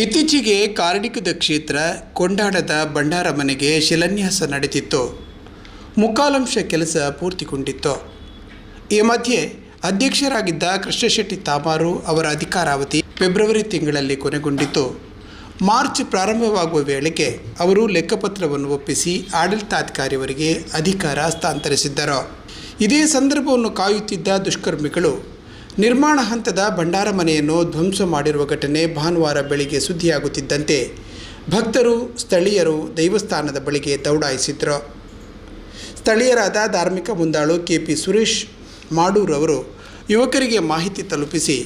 ಇತ್ತೀಚೆಗೆ ಕಾರ್ಣಿಕದ ಕ್ಷೇತ್ರ ಕೊಂಡಾಡದ ಭಂಡಾರ ಮನೆಗೆ ಶಿಲಾನ್ಯಾಸ ನಡೆದಿತ್ತು. ಮುಕ್ಕಾಲಂಶ ಕೆಲಸ ಪೂರ್ತಿಗೊಂಡಿತ್ತು. ಈ ಮಧ್ಯೆ ಅಧ್ಯಕ್ಷರಾಗಿದ್ದ ಕೃಷ್ಣಶೆಟ್ಟಿ ತಾಮಾರು ಅವರ ಅಧಿಕಾರಾವಧಿ ಫೆಬ್ರವರಿ ತಿಂಗಳಲ್ಲಿ ಕೊನೆಗೊಂಡಿತ್ತು. ಮಾರ್ಚ್ ಪ್ರಾರಂಭವಾಗುವ ವೇಳೆಗೆ ಅವರು ಲೆಕ್ಕಪತ್ರವನ್ನು ಒಪ್ಪಿಸಿ ಆಡಳಿತಾಧಿಕಾರಿಯವರಿಗೆ ಅಧಿಕಾರ ಹಸ್ತಾಂತರಿಸಿದ್ದರು ಇದೇ ಸಂದರ್ಭವನ್ನು ಕಾಯುತ್ತಿದ್ದ ದುಷ್ಕರ್ಮಿಗಳು ನಿರ್ಮಾಣ ಹಂತದ ಭಂಡಾರ ಮನೆಯನ್ನು ಧ್ವಂಸ ಮಾಡಿರುವ ಘಟನೆ ಭಾನುವಾರ ಬೆಳಿಗ್ಗೆ ಸುದ್ದಿಯಾಗುತ್ತಿದ್ದಂತೆ ಭಕ್ತರು, ಸ್ಥಳೀಯರು ದೇವಸ್ಥಾನದ ಬಳಿಗೆ ದೌಡಾಯಿಸಿದ್ರು. ಸ್ಥಳೀಯರಾದ ಧಾರ್ಮಿಕ ಮುಂದಾಳು ಕೆ ಪಿ ಸುರೇಶ್ ಮಾಡೂರವರು ಯುವಕರಿಗೆ ಮಾಹಿತಿ ತಲುಪಿಸಿ,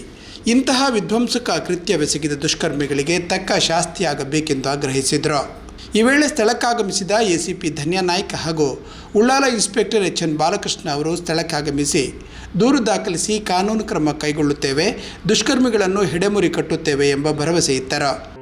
ಇಂತಹ ವಿಧ್ವಂಸಕ ಕೃತ್ಯವೆಸಗಿದ ದುಷ್ಕರ್ಮಿಗಳಿಗೆ ತಕ್ಕ ಶಾಸ್ತಿಯಾಗಬೇಕೆಂದು ಆಗ್ರಹಿಸಿದರು. ಈ ವೇಳೆ ಸ್ಥಳಕ್ಕಾಗಮಿಸಿದ ಎಸಿಪಿ ಧನ್ಯ ನಾಯ್ಕ ಹಾಗೂ Ullal inspector H N Balakrishna ಅವರು ಸ್ಥಳಕ್ಕಾಗಮಿಸಿ ದೂರು ದಾಖಲಿಸಿ ಕಾನೂನು ಕ್ರಮ ಕೈಗೊಳ್ಳುತ್ತೇವೆ ದುಷ್ಕರ್ಮಿಗಳನ್ನು ಹೆಡೆಮುರಿ ಕಟ್ಟುತ್ತೇವೆ ಎಂಬ ಭರವಸೆ ಇತ್ತರು.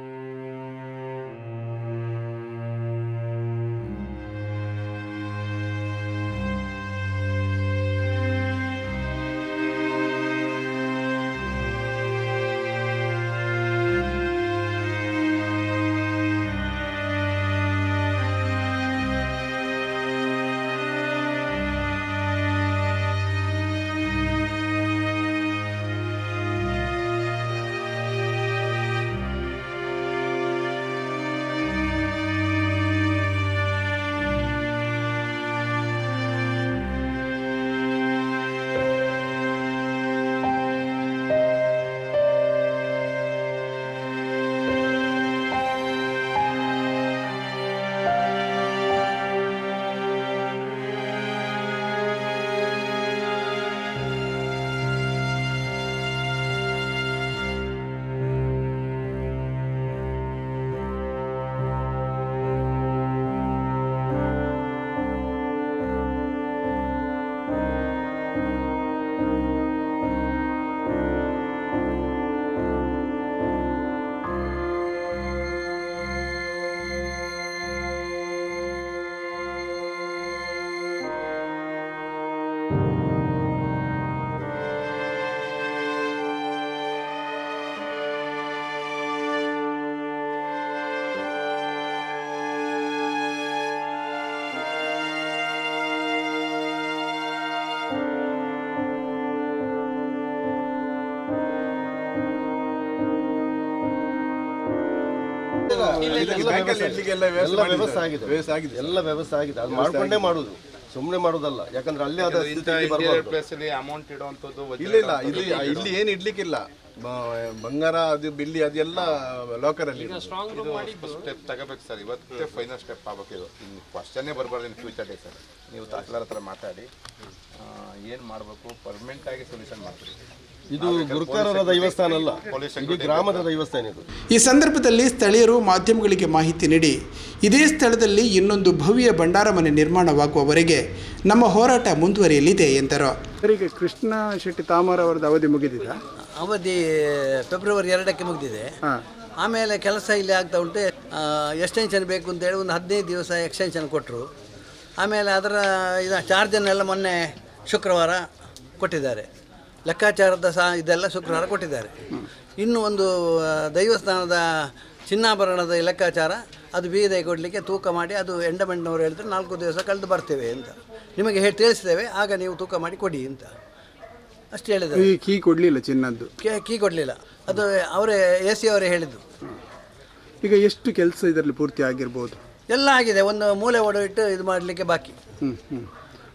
ಎಲ್ಲ ವ್ಯವಸ್ಥೆ ಆಗಿದೆ. ವ್ಯವಸ್ಥೆ ಆಗಿದೆ. ಎಲ್ಲ ವ್ಯವಸ್ಥೆ ಆಗಿದೆ. ಅದು ಮಾಡ್ಕೊಂಡೇ ಮಾಡುದು. ಸುಮ್ಮನೆ ಮಾಡುದಲ್ಲ. ಯಾಕಂದ್ರೆ ಅಲ್ಲೇ ಅದ ಅಮೌಂಟ್ ಇಡುವಂತದ್ದು ಇಲ್ಲ ಇಲ್ಲ. ಇಲ್ಲಿ ಇಲ್ಲಿ ಏನು ಇಡ್ಲಿಕ್ಕಿಲ್ಲ. ಬ- ಬಂಗಾರ ಅದು ಬಿಲ್ಲಿ ಅದೆಲ್ಲ ಲಾಕರ್ ಅಲ್ಲಿ. ಸ್ಟೆಪ್ ತಗೋಬೇಕು ಸರ್. ಇವತ್ತೇ ಫೈನಲ್ ಸ್ಟೆಪ್ ಆಗ್ಬೇಕು ಇದು. ಇನ್ನು ಕ್ವಶನ್ನೇ ಬರಬಾರ್ದು ಇನ್ ಫ್ಯೂಚರ್ ಡೇ ಸರ್. ನೀವು ತಹಸೀಲ್ದಾರ್ ಹತ್ರ ಮಾತಾಡಿ. ಏನು ಮಾಡಬೇಕು? ಪರ್ಮನೆಂಟ್ ಆಗಿ ಸೊಲ್ಯೂಷನ್ ಮಾಡ್ತೀವಿ. ಇದು ಗುರುಕಾರರ ದೈವಸ್ಥಾನ ಅಲ್ಲ ಇದು ಗ್ರಾಮದ ದೈವಸ್ಥಾನ ಇದು. ಈ ಸಂದರ್ಭದಲ್ಲಿ ಸ್ಥಳೀಯರು ಮಾಧ್ಯಮಗಳಿಗೆ ಮಾಹಿತಿ ನೀಡಿ ಇದೇ ಸ್ಥಳದಲ್ಲಿ ಇನ್ನೊಂದು ಭವ್ಯ ಭಂಡಾರ ಮನೆ ನಿರ್ಮಾಣವಾಗುವವರೆಗೆ ನಮ್ಮ ಹೋರಾಟ ಮುಂದುವರಿಯಲಿದೆ ಎಂದರು. ಈಗ ಕೃಷ್ಣ ಶೆಟ್ಟಿ ತಾಮರ ಅವರದ ಅವಧಿ ಮುಗಿದಿದ ಅವಧಿ ಫೆಬ್ರವರಿ ಎರಡಕ್ಕೆ ಮುಗಿದಿದೆ. ಆಮೇಲೆ ಕೆಲಸ ಇಲ್ಲಿ ಆಗ್ತಾ ಉಂಟು. ಎಕ್ಸ್ಟೆನ್ಷನ್ ಬೇಕು ಅಂತೇಳಿ ಒಂದು ಹದಿನೈದು ದಿವಸ ಎಕ್ಸ್ಟೆನ್ಷನ್ ಕೊಟ್ಟರು ಆಮೇಲೆ ಅದರ ಇದು ಚಾರ್ಜನ್ನೆಲ್ಲ ಮೊನ್ನೆ ಶುಕ್ರವಾರ ಕೊಟ್ಟಿದ್ದಾರೆ. ಲೆಕ್ಕಾಚಾರದ ಸಹ ಇದೆಲ್ಲ ಶುಕ್ರವಾರ ಕೊಟ್ಟಿದ್ದಾರೆ. ಇನ್ನು ಒಂದು ದೈವಸ್ಥಾನದ ಚಿನ್ನಾಭರಣದ ಲೆಕ್ಕಾಚಾರ ಅದು ಬೀದೆ ಕೊಡಲಿಕ್ಕೆ ತೂಕ ಮಾಡಿ ಅದು ಎಂಡಮೆಂಟ್ನವರು ಹೇಳಿದ್ರೆ ನಾಲ್ಕು ದಿವಸ ಕಳೆದು ಬರ್ತೇವೆ ಅಂತ. ನಿಮಗೆ ಹೇಳಿ ತಿಳಿಸ್ತೇವೆ ಆಗ ನೀವು ತೂಕ ಮಾಡಿ ಕೊಡಿ ಅಂತ. ಅಷ್ಟು ಹೇಳಿದ್ರು ಈ ಕೀ ಕೊಡಲಿಲ್ಲ ಚಿನ್ನದ್ದು? ಕೀ ಕೊಡಲಿಲ್ಲ. ಅದು ಅವರೇ ಎ ಸಿ ಅವರೇ ಹೇಳಿದ್ದು. ಈಗ ಎಷ್ಟು ಕೆಲಸ ಇದರಲ್ಲಿ ಪೂರ್ತಿ ಆಗಿರ್ಬೋದು? ಎಲ್ಲ ಆಗಿದೆ. ಒಂದು ಮೂಲೆ ಒಡೆ ಇಟ್ಟು ಇದು ಮಾಡಲಿಕ್ಕೆ ಬಾಕಿ. ಹ್ಞೂ ಹ್ಞೂ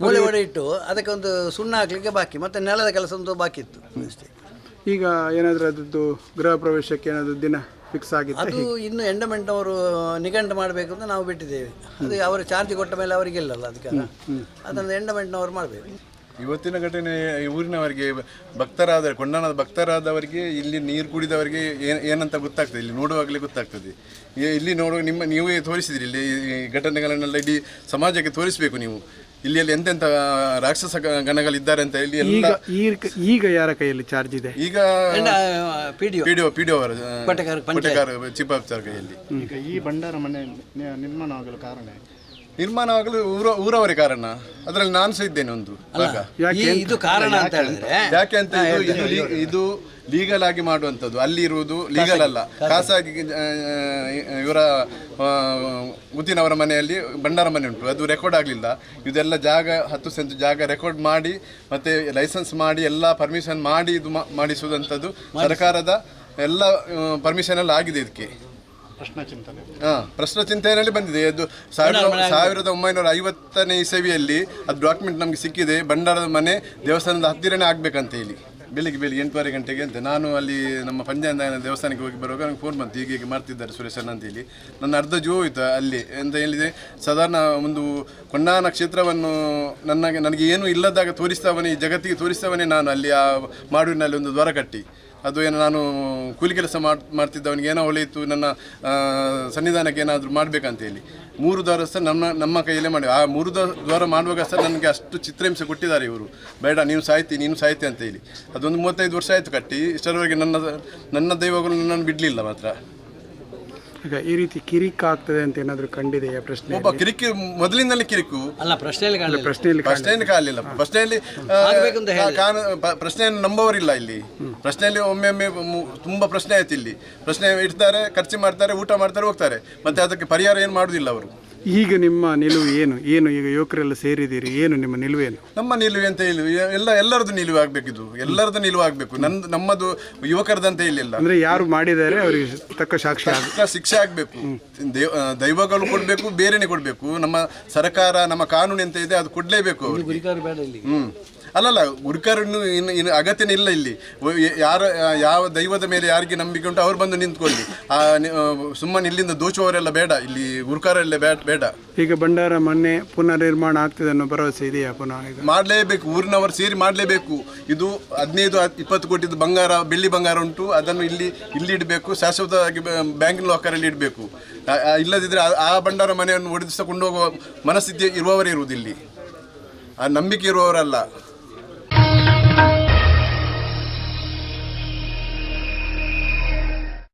ಮೂಲೆ ಒಡೆ ಇಟ್ಟು ಅದಕ್ಕೆ ಒಂದು ಸುಣ್ಣ ಹಾಕಲಿಕ್ಕೆ ಬಾಕಿ ಮತ್ತೆ ನೆಲದ ಕೆಲಸ ಒಂದು ಬಾಕಿ ಇತ್ತು. ಅಷ್ಟೇ. ಈಗ ಏನಾದರೂ ಅದದ್ದು ಗೃಹ ಪ್ರವೇಶಕ್ಕೆ ಏನಾದರೂ ದಿನ ಫಿಕ್ಸ್ ಆಗಿತ್ತು ಅದು ಇನ್ನು ಎಂಡಮೆಂಟ್ ಅವರು ನಿಘಂಟು ಮಾಡಬೇಕು ಅಂತ ನಾವು ಬಿಟ್ಟಿದ್ದೇವೆ. ಅದು ಅವರು ಚಾರ್ಜ್ ಕೊಟ್ಟ ಮೇಲೆ ಅವರಿಗೆ ಇಲ್ಲಲ್ಲ ಅದಕ್ಕೆ. ಅದನ್ನು ಎಂಡಮೆಂಟ್ನವರು ಮಾಡಬೇಕು. ಇವತ್ತಿನ ಘಟನೆ ಈ ಊರಿನವರಿಗೆ ಭಕ್ತರಾದ ಕೊಂಡಣದ ಭಕ್ತರಾದವರಿಗೆ ಇಲ್ಲಿ ನೀರು ಕುಡಿದವರಿಗೆ ಏನ್ ಏನಂತ ಗೊತ್ತಾಗ್ತದೆ. ಇಲ್ಲಿ ನೋಡುವಾಗಲೇ ಗೊತ್ತಾಗ್ತದೆ. ಇಲ್ಲಿ ನೋಡುವ ನಿಮ್ಮ ನೀವೇ ತೋರಿಸಿದ್ರಿ ಇಲ್ಲಿ ಈ ಘಟನೆಗಳನ್ನೆಲ್ಲ ಇಡೀ ಸಮಾಜಕ್ಕೆ ತೋರಿಸಬೇಕು ನೀವು. ಇಲ್ಲಿ ಎಂತೆಂತ ರಾಕ್ಷಸ ಗ- ಗಣಗಳಿದ್ದಾರೆ ಅಂತ ಇಲ್ಲಿ ಎಲ್ಲ ಈಗ ಈಗ ಈಗ ಯಾರ ಕೈಯಲ್ಲಿ ಚಾರ್ಜ್ ಇದೆ? ಈಗ ಪಿಡಿಒ ಪಿಡಿಒ ಅವರ ಪಟಕಾರ ಚೀಫ್ ಆಫೀಸರ್ ಕೈಯಲ್ಲಿ. ಈಗ ಈ ಭಂಡಾರ ಮನೆ ನಿರ್ಮಾಣ ಆಗಲು ಕಾರಣ ನಿರ್ಮಾಣ ಆಗಲು ಊರ ಊರವರೇ ಕಾರಣ? ಅದರಲ್ಲಿ ನಾನು ಸಹ ಇದ್ದೇನೆ ಒಂದು ಭಾಗ. ಈ ಇದು ಕಾರಣ ಅಂತ ಹೇಳಿದ್ರೆ ಯಾಕೆ ಅಂತ ಇದು ಇದು ಲೀ- ಇದು ಲೀಗಲ್ ಆಗಿ ಮಾಡುವಂಥದ್ದು. ಅಲ್ಲಿ ಇರುವುದು ಲೀಗಲ್ ಅಲ್ಲ. ಖಾಸಗಿ. ಆ, ಇವರ ಆ, ಗುತ್ತಿನವರ ಮನೆಯಲ್ಲಿ ಭಂಡಾರ ಮನೆ ಉಂಟು. ಅದು ರೆಕಾರ್ಡ್ ಆಗಲಿಲ್ಲ. ಇದೆಲ್ಲ ಜಾಗ ಹತ್ತು ಸೆಂಟ್ ಜಾಗ ರೆಕಾರ್ಡ್ ಮಾಡಿ ಮತ್ತೆ ಲೈಸೆನ್ಸ್ ಮಾಡಿ ಎಲ್ಲ ಪರ್ಮಿಷನ್ ಮಾಡಿ ಇದು ಮಾ- ಮಾಡಿಸುವಂಥದ್ದು ಸರ್ಕಾರದ ಎಲ್ಲ ಪರ್ಮಿಷನ್ ಎಲ್ಲ ಆಗಿದೆ ಇದಕ್ಕೆ. ಪ್ರಶ್ನೆ ಚಿಂತನೆಯಲ್ಲಿ ಬಂದಿದೆ. ಅದು ಸಾವಿರದ ಸಾವಿರದ ಒಂಬೈನೂರ ಐವತ್ತನೇ ಇಸವಿಯಲ್ಲಿ ಅದು ಡಾಕ್ಯುಮೆಂಟ್ ನಮಗೆ ಸಿಕ್ಕಿದೆ. ಬಂಡಾರದ ಮನೆ ದೇವಸ್ಥಾನದ ಹತ್ತಿರನೇ ಆಗ್ಬೇಕಂತ ಹೇಳಿ. ಬೆಳಿಗ್ಗೆ ಬೆಳಿಗ್ಗೆ ಎಂಟುವರೆ ಗಂಟೆಗೆ ಅಂತ. ನಾನು ಅಲ್ಲಿ ನಮ್ಮ ಪಂಚಾಯತ್ ದೇವಸ್ಥಾನಕ್ಕೆ ಹೋಗಿ ಬರುವಾಗ ನನಗೆ ಫೋನ್ ಬಂತು. ಹೀಗೆ ಹೀಗೆ ಮಾಡ್ತಿದ್ದಾರೆ ಸುರೇಶನ್ ಅಂತೇಳಿ ನನ್ನ ಅರ್ಧ ಜೀವ ಹೋಯ್ತು ಅಲ್ಲಿ ಅಂತ ಹೇಳಿದೆ ಸಾಧಾರಣ ಒಂದು ಕೊಂಡಾ ನಕ್ಷತ್ರವನ್ನು ನನಗೆ ನನಗೆ ಏನು ಇಲ್ಲದಾಗ ತೋರಿಸ್ತವನೇ ಈ ಜಗತ್ತಿಗೆ ತೋರಿಸ್ತವನೇ ನಾನು ಅಲ್ಲಿ ಆ ಮಾಡುವಿನಲ್ಲಿ ಒಂದು ದ್ವಾರ ಕಟ್ಟಿ. ಅದು ಏನು ನಾನು ಕೂಲಿ ಕೆಲಸ ಮಾಡ್, ಮಾಡ್ತಿದ್ದವನಿಗೆ ಏನೋ ಒಳಿತು ನನ್ನ ಸನ್ನಿಧಾನಕ್ಕೆ ಏನಾದರೂ ಮಾಡಬೇಕಂತ ಹೇಳಿ. ಮೂರು ದ್ವಾರ ಸಹ ನಮ್ಮ ನಮ್ಮ ಕೈಯಲ್ಲೇ ಮಾಡಿ ಆ ಮೂರು ದ್ವಾರ- ದ್ವಾರ ಮಾಡುವಾಗ ಸಹ ನನಗೆ ಅಷ್ಟು ಚಿತ್ರಹಿಂಸೆ ಕೊಟ್ಟಿದ್ದಾರೆ ಇವರು. ಬೇಡ, ನೀನು ಸಾಯ್ತಿ ನೀನು ಸಾಯ್ತಿ ಅಂತ ಹೇಳಿ. ಅದೊಂದು ಮೂವತ್ತೈದು ವರ್ಷ ಆಯಿತು ಕಟ್ಟಿ. ಇಷ್ಟರವರೆಗೆ ನನ್ನ ನನ್ನ ದೈವಗಳು ನನ್ನನ್ನು ಬಿಡಲಿಲ್ಲ ಮಾತ್ರ. ಈಗ ಈ ರೀತಿ ಕಿರಿಕ್ ಆಗ್ತದೆ ಅಂತ ಏನಾದರೂ ಕಂಡಿದೆಯಾ ಪ್ರಶ್ನೆ ಒಬ್ಬ ಕಿರಿಕಿ ಮೊದಲಿನಲ್ಲಿ ಕಿರಿಕು? ಅಲ್ಲ ಪ್ರಶ್ನೆಯಲ್ಲಿ ಕಾಣಲಿಲ್ಲ. ಪ್ರಶ್ನೆಯಲ್ಲಿ ಪ್ರಶ್ನೆಯಲ್ಲಿ ಕಾಲಿಲ್ಲ ಪ್ರಶ್ನೆಯಲ್ಲಿ ಪ್ರಶ್ನೆಯನ್ನು ನಂಬವರಿಲ್ಲ ಇಲ್ಲಿ. ಪ್ರಶ್ನೆಯಲ್ಲಿ ಒಮ್ಮೆ ಒಮ್ಮೆ ಮು- ತುಂಬಾ ಪ್ರಶ್ನೆ ಆಯ್ತು ಇಲ್ಲಿ. ಪ್ರಶ್ನೆ ಇಡ್ತಾರೆ ಖರ್ಚು ಮಾಡ್ತಾರೆ ಊಟ ಮಾಡ್ತಾರೆ ಹೋಗ್ತಾರೆ. ಮತ್ತೆ ಅದಕ್ಕೆ ಪರಿಹಾರ ಏನು ಮಾಡುದಿಲ್ಲ ಅವರು. ಈಗ ನಿಮ್ಮ ನಿಲುವು ಏನು? ಏನು ಈಗ ಯುವಕರೆಲ್ಲ ಸೇರಿದ್ದೀರಿ? ಏನು ನಿಮ್ಮ ನಿಲುವೇನು? ನಮ್ಮ ನಿಲುವು ಅಂತ ಹೇಳಿ ಎಲ್ಲ ಎಲ್ಲರದ್ದು ನಿಲುವು ಆಗ್ಬೇಕಿದು. ಎಲ್ಲರದ್ದು ನಿಲುವು ಆಗ್ಬೇಕು. ನಂದು ನಮ್ಮದು ಯುವಕರದಂತ ಹೇಳಿಲ್ಲ ಅಂದ್ರೆ ಯಾರು ಮಾಡಿದ್ದಾರೆ ಅವರಿಗೆ ತಕ್ಕ ಸಾಕ್ಷಿ ತಕ್ಕ ಶಿಕ್ಷೆ ಆಗಬೇಕು. ದೈವಗಳು ಕೊಡಬೇಕು ಬೇರೆನೆ ಕೊಡಬೇಕು. ನಮ್ಮ ಸರ್ಕಾರ ನಮ್ಮ ಕಾನೂನು ಎಂತ ಇದೆ ಅದು ಕೊಡಲೇಬೇಕು ಅವ್ರಿಗೆ. ಗುರಿಕಾರ ಬೇಡ ಇಲ್ಲಿ. ಹ್ಮ್. ಅಲ್ಲಲ್ಲ ಹುಡುಕರನ್ನು ಇನ್ನು ಇನ್ನು ಅಗತ್ಯನೇ ಇಲ್ಲ ಇಲ್ಲಿ. ಯಾರ ಯಾವ ದೈವದ ಮೇಲೆ ಯಾರಿಗೆ ನಂಬಿಕೆ ಉಂಟು ಅವ್ರು ಬಂದು ನಿಂತ್ಕೊಳ್ಳಿ. ಆ ಸುಮ್ಮನೆ ಇಲ್ಲಿಂದ ದೋಚುವವರೆಲ್ಲ ಬೇಡ ಇಲ್ಲಿ ಗುರುಕರೆಲ್ಲ ಬೇಡ ಬೇಡ. ಈಗ ಭಂಡಾರ ಮೊನ್ನೆ ಪುನರ್ನಿರ್ಮಾಣ ಆಗ್ತದೆ ಅನ್ನೋ ಭರವಸೆ ಇದೆಯಾ ಪುನಃ ಈಗ? ಮಾಡಲೇಬೇಕು ಊರಿನವರು ಸೇರಿ ಮಾಡಲೇಬೇಕು. ಇದು ಹದಿನೈದು ಇಪ್ಪತ್ತು ಕೋಟಿದು ಬಂಗಾರ ಬೆಳ್ಳಿ ಬಂಗಾರ ಉಂಟು ಅದನ್ನು ಇಲ್ಲಿ ಇಲ್ಲಿ ಇಡಬೇಕು ಶಾಶ್ವತವಾಗಿ ಬ್ಯಾಂಕಿನ ಲಾಕರಲ್ಲಿ ಇಡಬೇಕು. ಇಲ್ಲದಿದ್ದರೆ ಆ- ಆ ಭಂಡಾರ ಮನೆಯನ್ನು ಒಡೆದಿಸಿಕೊಂಡು ಹೋಗುವ ಮನಸ್ಥಿತಿ ಇರುವವರೇ ಇರುವುದಿಲ್ಲ. ಆ ನಂಬಿಕೆ ಇರುವವರಲ್ಲ.